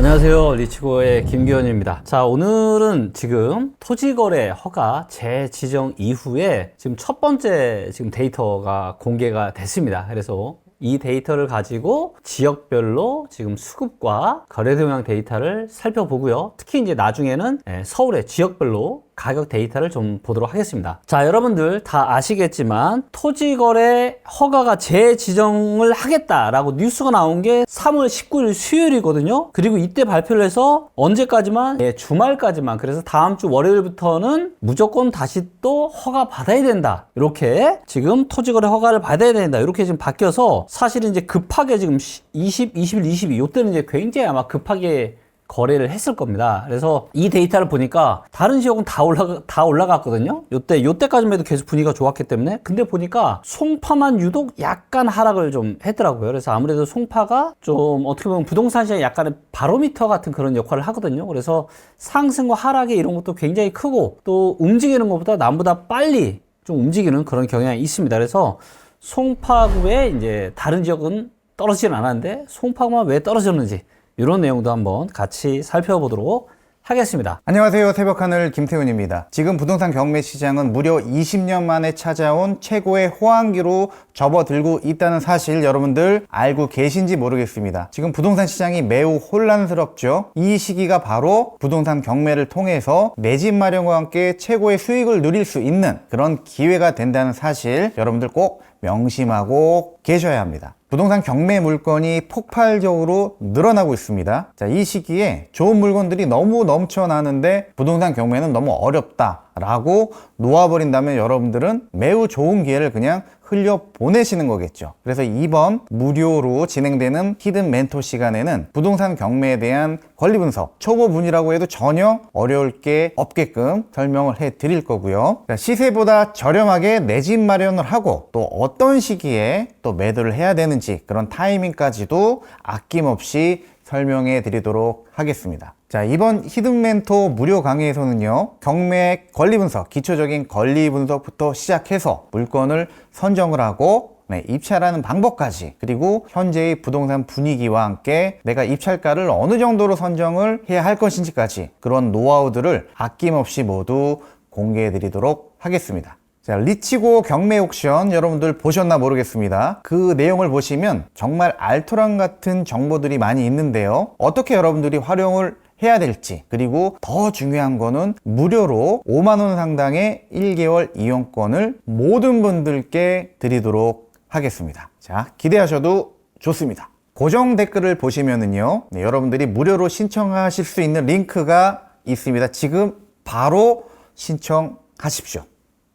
안녕하세요. 리치고의 김기현입니다. 자, 오늘은 지금 토지거래 허가 재지정 이후에 지금 첫 번째 지금 데이터가 공개가 됐습니다. 그래서 이 데이터를 가지고 지역별로 지금 수급과 거래 동향 데이터를 살펴보고요. 특히 이제 나중에는 예, 서울의 지역별로 가격 데이터를 좀 보도록 하겠습니다. 자, 여러분들 다 아시겠지만 토지거래 허가가 재지정을 하겠다라고 뉴스가 나온 게 3월 19일 수요일이거든요. 그리고 이때 발표를 해서 언제까지만? 예, 주말까지만. 그래서 다음 주 월요일부터는 무조건 다시 또 허가 받아야 된다. 이렇게 지금 토지거래 허가를 받아야 된다. 이렇게 지금 바뀌어서 사실은 이제 급하게 지금 20, 21, 22 이때는 이제 굉장히 아마 급하게 거래를 했을 겁니다. 그래서 이 데이터를 보니까 다른 지역은 다 올라가 다 올라갔거든요. 요때 요때까지만 해도 계속 분위기가 좋았기 때문에 근데 보니까 송파만 유독 약간 하락을 좀 했더라고요. 그래서 아무래도 송파가 좀 어떻게 보면 부동산 시장에 약간의 바로미터 같은 그런 역할을 하거든요. 그래서 상승과 하락이 이런 것도 굉장히 크고 또 움직이는 것보다 남보다 빨리 좀 움직이는 그런 경향이 있습니다. 그래서 송파구의 이제 다른 지역은 떨어지진 않았는데 송파구만 왜 떨어졌는지 이런 내용도 한번 같이 살펴보도록 하겠습니다. 안녕하세요. 새벽하늘 김태훈입니다. 지금 부동산 경매 시장은 무려 20년 만에 찾아온 최고의 호황기로 접어들고 있다는 사실 여러분들 알고 계신지 모르겠습니다. 지금 부동산 시장이 매우 혼란스럽죠. 이 시기가 바로 부동산 경매를 통해서 내 집 마련과 함께 최고의 수익을 누릴 수 있는 그런 기회가 된다는 사실 여러분들 꼭 명심하고 계셔야 합니다. 부동산 경매 물건이 폭발적으로 늘어나고 있습니다. 자, 이 시기에 좋은 물건들이 너무 넘쳐나는데 부동산 경매는 너무 어렵다라고 놓아버린다면 여러분들은 매우 좋은 기회를 그냥 흘려 보내시는 거겠죠. 그래서 이번 무료로 진행되는 히든 멘토 시간에는 부동산 경매에 대한 권리 분석, 초보분이라고 해도 전혀 어려울 게 없게끔 설명을 해 드릴 거고요. 시세보다 저렴하게 내 집 마련을 하고 또 어떤 시기에 또 매도를 해야 되는지 그런 타이밍까지도 아낌없이 설명해 드리도록 하겠습니다. 자, 이번 히든 멘토 무료 강의에서는요, 경매 권리 분석, 기초적인 권리 분석부터 시작해서 물건을 선정을 하고 네, 입찰하는 방법까지 그리고 현재의 부동산 분위기와 함께 내가 입찰가를 어느 정도로 선정을 해야 할 것인지까지 그런 노하우들을 아낌없이 모두 공개해 드리도록 하겠습니다. 자, 리치고 경매 옥션 여러분들 보셨나 모르겠습니다. 그 내용을 보시면 정말 알토란 같은 정보들이 많이 있는데요. 어떻게 여러분들이 활용을 해야 될지 그리고 더 중요한 거는 무료로 5만원 상당의 1개월 이용권을 모든 분들께 드리도록 하겠습니다. 자, 기대하셔도 좋습니다. 고정 댓글을 보시면은요, 네, 여러분들이 무료로 신청하실 수 있는 링크가 있습니다. 지금 바로 신청하십시오.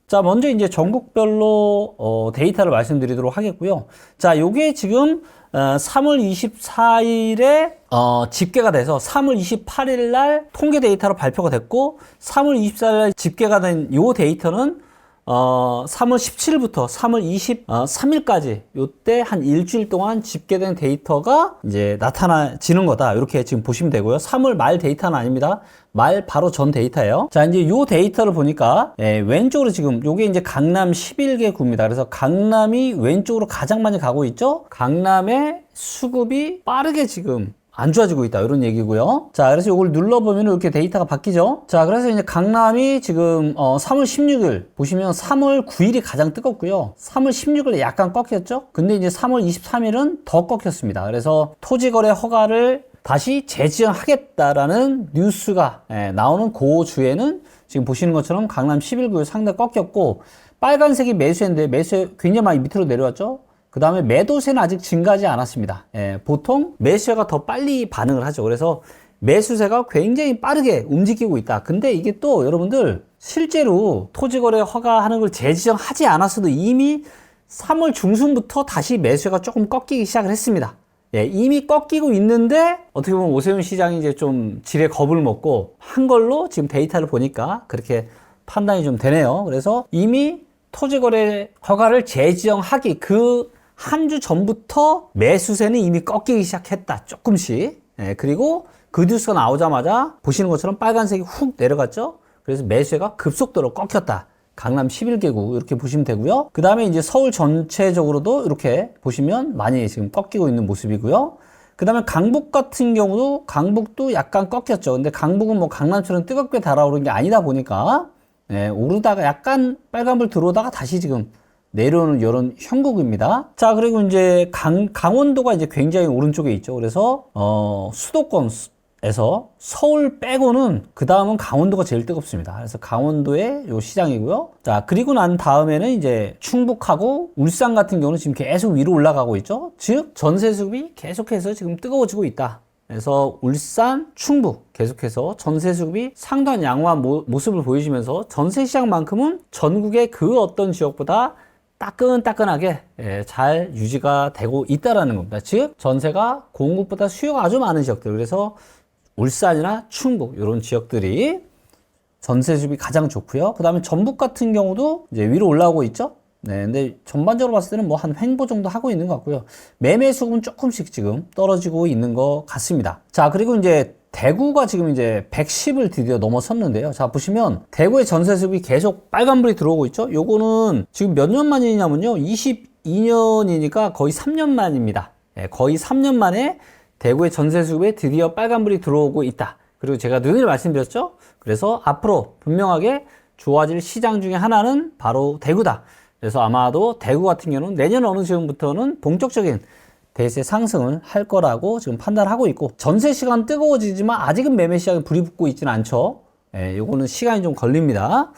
자, 먼저 이제 전국별로 어, 데이터를 말씀드리도록 하겠고요. 자, 요게 지금 어, 3월 24일에 어, 집계가 돼서 3월 28일 날 통계 데이터로 발표가 됐고 3월 24일 날 집계가 된 요 데이터는 어, 3월 17일부터 3월 23일까지 요때 한 일주일 동안 집계된 데이터가 이제 나타나지는 거다. 이렇게 지금 보시면 되고요. 3월 말 데이터는 아닙니다. 말 바로 전 데이터예요. 자, 이제 요 데이터를 보니까 예, 왼쪽으로 지금 요게 이제 강남 11개 구입니다. 그래서 강남이 왼쪽으로 가장 많이 가고 있죠. 강남의 수급이 빠르게 지금 안 좋아지고 있다 이런 얘기고요. 자, 그래서 이걸 눌러보면 이렇게 데이터가 바뀌죠. 자, 그래서 이제 강남이 지금 어, 3월 16일 보시면 3월 9일이 가장 뜨겁고요. 3월 16일에 약간 꺾였죠. 근데 이제 3월 23일은 더 꺾였습니다. 그래서 토지거래 허가를 다시 재지정하겠다라는 뉴스가 예, 나오는 그 주에는 지금 보시는 것처럼 강남 11구에 상당히 꺾였고 빨간색이 매수인데 매수 굉장히 많이 밑으로 내려왔죠. 그 다음에 매도세는 아직 증가하지 않았습니다. 예, 보통 매수세가 더 빨리 반응을 하죠. 그래서 매수세가 굉장히 빠르게 움직이고 있다. 근데 이게 또 여러분들 실제로 토지거래 허가하는 걸 재지정하지 않았어도 이미 3월 중순부터 다시 매수세가 조금 꺾이기 시작을 했습니다. 예, 이미 꺾이고 있는데 어떻게 보면 오세훈 시장이 이제 좀 지레 겁을 먹고 한 걸로 지금 데이터를 보니까 그렇게 판단이 좀 되네요. 그래서 이미 토지거래 허가를 재지정하기 그 한 주 전부터 매수세는 이미 꺾이기 시작했다. 조금씩. 예, 그리고 그 뉴스가 나오자마자 보시는 것처럼 빨간색이 훅 내려갔죠. 그래서 매수세가 급속도로 꺾였다. 강남 11개구 이렇게 보시면 되고요. 그 다음에 이제 서울 전체적으로도 이렇게 보시면 많이 지금 꺾이고 있는 모습이고요. 그 다음에 강북 같은 경우도 강북도 약간 꺾였죠. 근데 강북은 뭐 강남처럼 뜨겁게 달아오르는 게 아니다 보니까 예, 오르다가 약간 빨간불 들어오다가 다시 지금 내려오는 이런 형국입니다. 자, 그리고 이제 강, 강원도가 이제 굉장히 오른쪽에 있죠. 그래서, 어, 수도권 에서 서울 빼고는 그 다음은 강원도가 제일 뜨겁습니다. 그래서 강원도의 요 시장이고요. 자, 그리고 난 다음에는 이제 충북하고 울산 같은 경우는 지금 계속 위로 올라가고 있죠. 즉, 전세 수급이 계속해서 지금 뜨거워지고 있다. 그래서 울산, 충북 계속해서 전세 수급이 상당한 양호한 모, 모습을 보여주면서 전세 시장만큼은 전국의 그 어떤 지역보다 따끈따끈하게 예, 잘 유지가 되고 있다라는 겁니다. 즉 전세가 공급보다 수요가 아주 많은 지역들 그래서 울산이나 충북 이런 지역들이 전세 수입이 가장 좋고요. 그 다음에 전북 같은 경우도 이제 위로 올라오고 있죠. 네, 근데 전반적으로 봤을 때는 뭐 한 횡보 정도 하고 있는 것 같고요. 매매 수급은 조금씩 지금 떨어지고 있는 것 같습니다. 자, 그리고 이제 대구가 지금 이제 110을 드디어 넘어섰는데요. 자, 보시면 대구의 전세 수급이 계속 빨간불이 들어오고 있죠. 요거는 지금 몇 년 만이냐면요. 22년이니까 거의 3년 만입니다. 예, 거의 3년 만에 대구의 전세 수급에 드디어 빨간불이 들어오고 있다. 그리고 제가 늘 말씀드렸죠. 그래서 앞으로 분명하게 좋아질 시장 중에 하나는 바로 대구다. 그래서 아마도 대구 같은 경우는 내년 어느 즈음부터는 본격적인 대세 상승을 할 거라고 지금 판단하고 있고 전세 시간 뜨거워지지만 아직은 매매 시장에 불이 붙고 있지는 않죠. 예, 요거는 시간이 좀 걸립니다.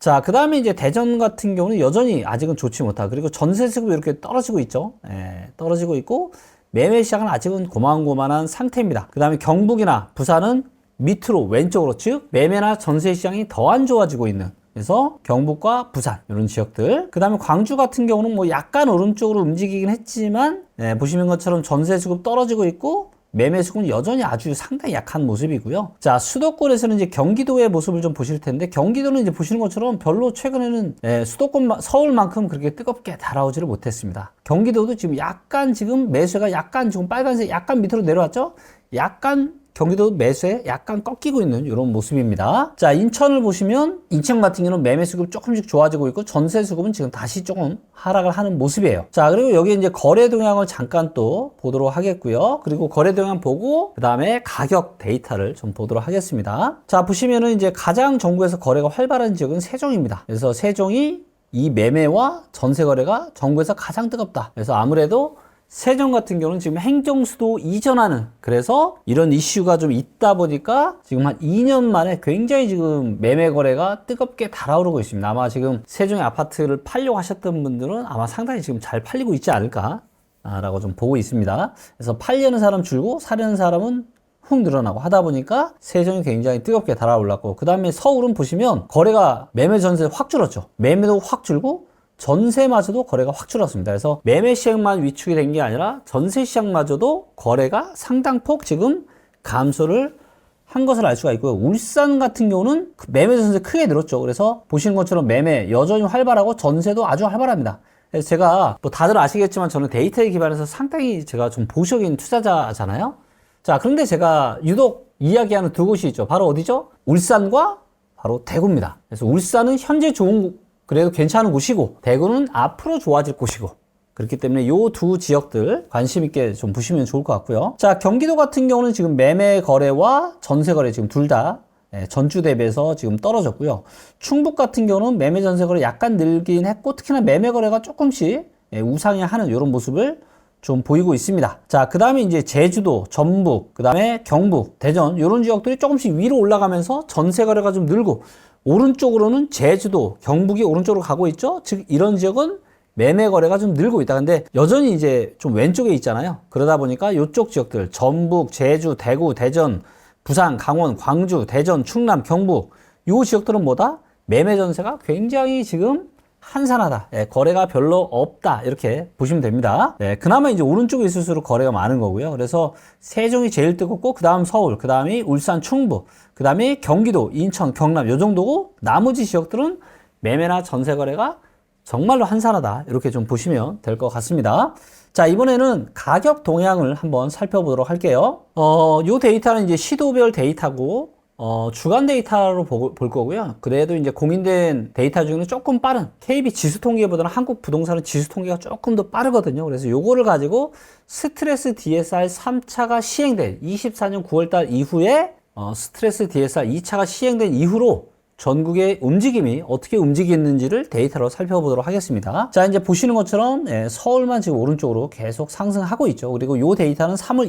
자, 그 다음에 이제 대전 같은 경우는 여전히 아직은 좋지 못하고 그리고 전세 수급이 이렇게 떨어지고 있죠. 예, 떨어지고 있고 매매 시장은 아직은 고만고만한 상태입니다. 그 다음에 경북이나 부산은 밑으로 왼쪽으로 즉 매매나 전세 시장이 더 안 좋아지고 있는 그래서 경북과 부산 이런 지역들 그 다음에 광주 같은 경우는 뭐 약간 오른쪽으로 움직이긴 했지만 예, 보시는 것처럼 전세 수급 떨어지고 있고 매매 수급은 여전히 아주 상당히 약한 모습이고요. 자 수도권에서는 이제 경기도의 모습을 좀 보실 텐데 경기도는 이제 보시는 것처럼 별로 최근에는 예, 수도권 서울만큼 그렇게 뜨겁게 달아오지를 못했습니다. 경기도도 지금 약간 지금 매수가 약간 지금 빨간색 약간 밑으로 내려왔죠. 약간 경기도 매수에 약간 꺾이고 있는 이런 모습입니다. 자, 인천을 보시면 인천 같은 경우는 매매 수급 조금씩 좋아지고 있고 전세 수급은 지금 다시 조금 하락을 하는 모습이에요. 자, 그리고 여기 이제 거래 동향을 잠깐 또 보도록 하겠고요. 그리고 거래 동향 보고 그다음에 가격 데이터를 좀 보도록 하겠습니다. 자, 보시면은 이제 가장 전국에서 거래가 활발한 지역은 세종입니다. 그래서 세종이 이 매매와 전세 거래가 전국에서 가장 뜨겁다. 그래서 아무래도 세종 같은 경우는 지금 행정수도 이전하는 그래서 이런 이슈가 좀 있다 보니까 지금 한 2년 만에 굉장히 지금 매매 거래가 뜨겁게 달아오르고 있습니다. 아마 지금 세종의 아파트를 팔려고 하셨던 분들은 아마 상당히 지금 잘 팔리고 있지 않을까 라고 좀 보고 있습니다. 그래서 팔려는 사람 줄고 사려는 사람은 훅 늘어나고 하다 보니까 세종이 굉장히 뜨겁게 달아올랐고 그 다음에 서울은 보시면 거래가 매매 전세 확 줄었죠. 매매도 확 줄고 전세마저도 거래가 확 줄었습니다. 그래서 매매 시장만 위축이 된 게 아니라 전세 시장마저도 거래가 상당폭 지금 감소를 한 것을 알 수가 있고요. 울산 같은 경우는 그 매매 전세 크게 늘었죠. 그래서 보시는 것처럼 매매 여전히 활발하고 전세도 아주 활발합니다. 그래서 제가 뭐 다들 아시겠지만 저는 데이터에 기반해서 상당히 제가 좀 보수적인 투자자잖아요. 자, 그런데 제가 유독 이야기하는 두 곳이 있죠. 바로 어디죠? 울산과 바로 대구입니다. 그래서 울산은 현재 좋은 그래도 괜찮은 곳이고 대구는 앞으로 좋아질 곳이고 그렇기 때문에 요두 지역들 관심 있게 좀 보시면 좋을 것 같고요. 자 경기도 같은 경우는 지금 매매 거래와 전세 거래 지금 둘다 예, 전주 대비해서 지금 떨어졌고요. 충북 같은 경우는 매매 전세 거래 약간 늘긴 했고 특히나 매매 거래가 조금씩 예, 우상향하는 이런 모습을 좀 보이고 있습니다. 자, 그 다음에 이제 제주도, 전북, 그 다음에 경북, 대전, 이런 지역들이 조금씩 위로 올라가면서 전세 거래가 좀 늘고, 오른쪽으로는 제주도, 경북이 오른쪽으로 가고 있죠? 즉, 이런 지역은 매매 거래가 좀 늘고 있다. 근데 여전히 이제 좀 왼쪽에 있잖아요. 그러다 보니까 이쪽 지역들, 전북, 제주, 대구, 대전, 부산, 강원, 광주, 대전, 충남, 경북, 요 지역들은 뭐다? 매매 전세가 굉장히 지금 한산하다. 예, 거래가 별로 없다. 이렇게 보시면 됩니다. 예, 그나마 이제 오른쪽에 있을수록 거래가 많은 거고요. 그래서 세종이 제일 뜨겁고, 그 다음 서울, 그 다음이 울산, 충북, 그 다음이 경기도, 인천, 경남, 요 정도고, 나머지 지역들은 매매나 전세 거래가 정말로 한산하다. 이렇게 좀 보시면 될 것 같습니다. 자, 이번에는 가격 동향을 한번 살펴보도록 할게요. 어, 요 데이터는 이제 시도별 데이터고, 어, 주간 데이터로 보- 볼 거고요. 그래도 이제 공인된 데이터 중에는 조금 빠른 KB 지수 통계보다는 한국 부동산은 지수 통계가 조금 더 빠르거든요. 그래서 요거를 가지고 스트레스 DSR 3차가 시행된 24년 9월달 이후에 어, 스트레스 DSR 2차가 시행된 이후로 전국의 움직임이 어떻게 움직이는지를 데이터로 살펴보도록 하겠습니다. 자, 이제 보시는 것처럼 예, 서울만 지금 오른쪽으로 계속 상승하고 있죠. 그리고 이 데이터는 3월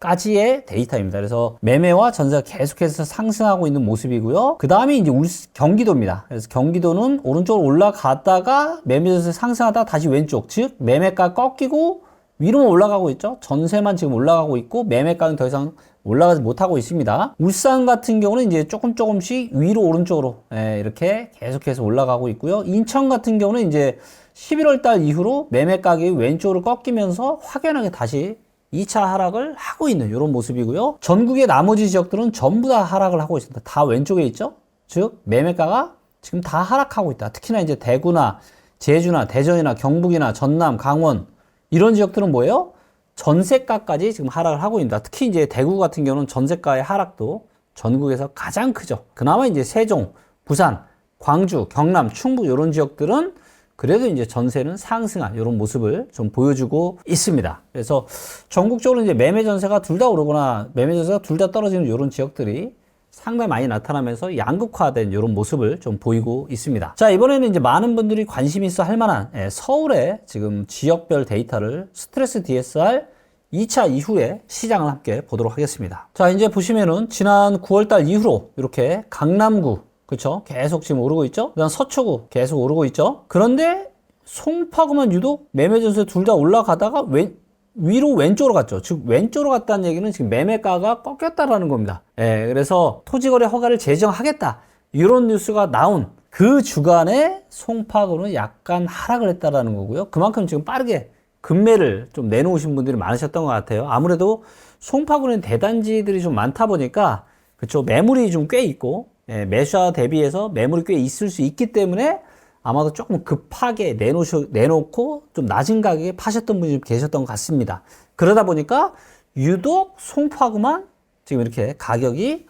24일까지의 데이터입니다. 그래서 매매와 전세가 계속해서 상승하고 있는 모습이고요. 그 다음에 이제 울, 경기도입니다. 그래서 경기도는 오른쪽으로 올라갔다가 매매 전세 상승하다가 다시 왼쪽, 즉 매매가 꺾이고 위로만 올라가고 있죠. 전세만 지금 올라가고 있고 매매가는 더 이상 올라가지 못하고 있습니다. 울산 같은 경우는 이제 조금 조금씩 위로 오른쪽으로 예, 이렇게 계속해서 올라가고 있고요. 인천 같은 경우는 이제 11월 달 이후로 매매 가격이 왼쪽으로 꺾이면서 확연하게 다시 2차 하락을 하고 있는 이런 모습이고요. 전국의 나머지 지역들은 전부 다 하락을 하고 있습니다. 다 왼쪽에 있죠? 즉 매매가가 지금 다 하락하고 있다. 특히나 이제 대구나 제주나 대전이나 경북이나 전남, 강원 이런 지역들은 뭐예요? 전세가까지 지금 하락을 하고 있다. 특히 이제 대구 같은 경우는 전세가의 하락도 전국에서 가장 크죠. 그나마 이제 세종, 부산, 광주, 경남, 충북 이런 지역들은 그래도 이제 전세는 상승한 이런 모습을 좀 보여주고 있습니다. 그래서 전국적으로 이제 매매 전세가 둘 다 오르거나 매매 전세가 둘 다 떨어지는 이런 지역들이 상당히 많이 나타나면서 양극화된 이런 모습을 좀 보이고 있습니다. 자, 이번에는 이제 많은 분들이 관심 있어 할 만한 예, 서울의 지금 지역별 데이터를 스트레스 DSR 2차 이후에 시장을 함께 보도록 하겠습니다. 자, 이제 보시면은 지난 9월달 이후로 이렇게 강남구, 그쵸? 계속 지금 오르고 있죠? 그 다음 서초구 계속 오르고 있죠? 그런데 송파구만 유독 매매 전세 둘 다 올라가다가 왼, 위로 왼쪽으로 갔죠. 즉 왼쪽으로 갔다는 얘기는 지금 매매가가 꺾였다라는 겁니다. 예, 그래서 토지거래 허가를 제정하겠다 이런 뉴스가 나온 그 주간에 송파구는 약간 하락을 했다라는 거고요. 그만큼 지금 빠르게 급매를 좀 내놓으신 분들이 많으셨던 것 같아요. 아무래도 송파구는 대단지들이 좀 많다 보니까 그쵸 매물이 좀 꽤 있고 예, 매수와 대비해서 매물이 꽤 있을 수 있기 때문에 아마도 조금 급하게 내놓으셔, 내놓고 좀 낮은 가격에 파셨던 분이 좀 계셨던 것 같습니다. 그러다 보니까 유독 송파구만 지금 이렇게 가격이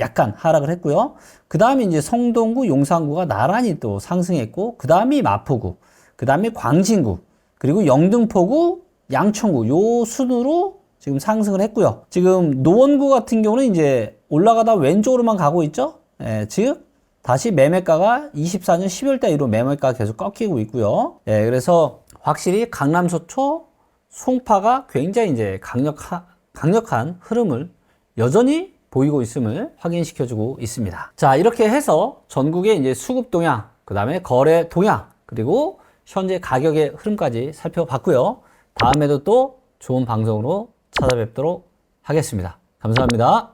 약간 하락을 했고요. 그 다음에 이제 성동구, 용산구가 나란히 또 상승했고, 그 다음이 마포구, 그 다음에 광진구, 그리고 영등포구, 양천구, 요 순으로 지금 상승을 했고요. 지금 노원구 같은 경우는 이제 올라가다 왼쪽으로만 가고 있죠. 예, 즉, 다시 매매가가 24년 12월 달 이후로 매매가가 계속 꺾이고 있고요. 예, 그래서 확실히 강남 서초 송파가 굉장히 이제 강력한 강력한 흐름을 여전히 보이고 있음을 확인시켜주고 있습니다. 자, 이렇게 해서 전국의 이제 수급 동향, 그 다음에 거래 동향, 그리고 현재 가격의 흐름까지 살펴봤고요. 다음에도 또 좋은 방송으로 찾아뵙도록 하겠습니다. 감사합니다.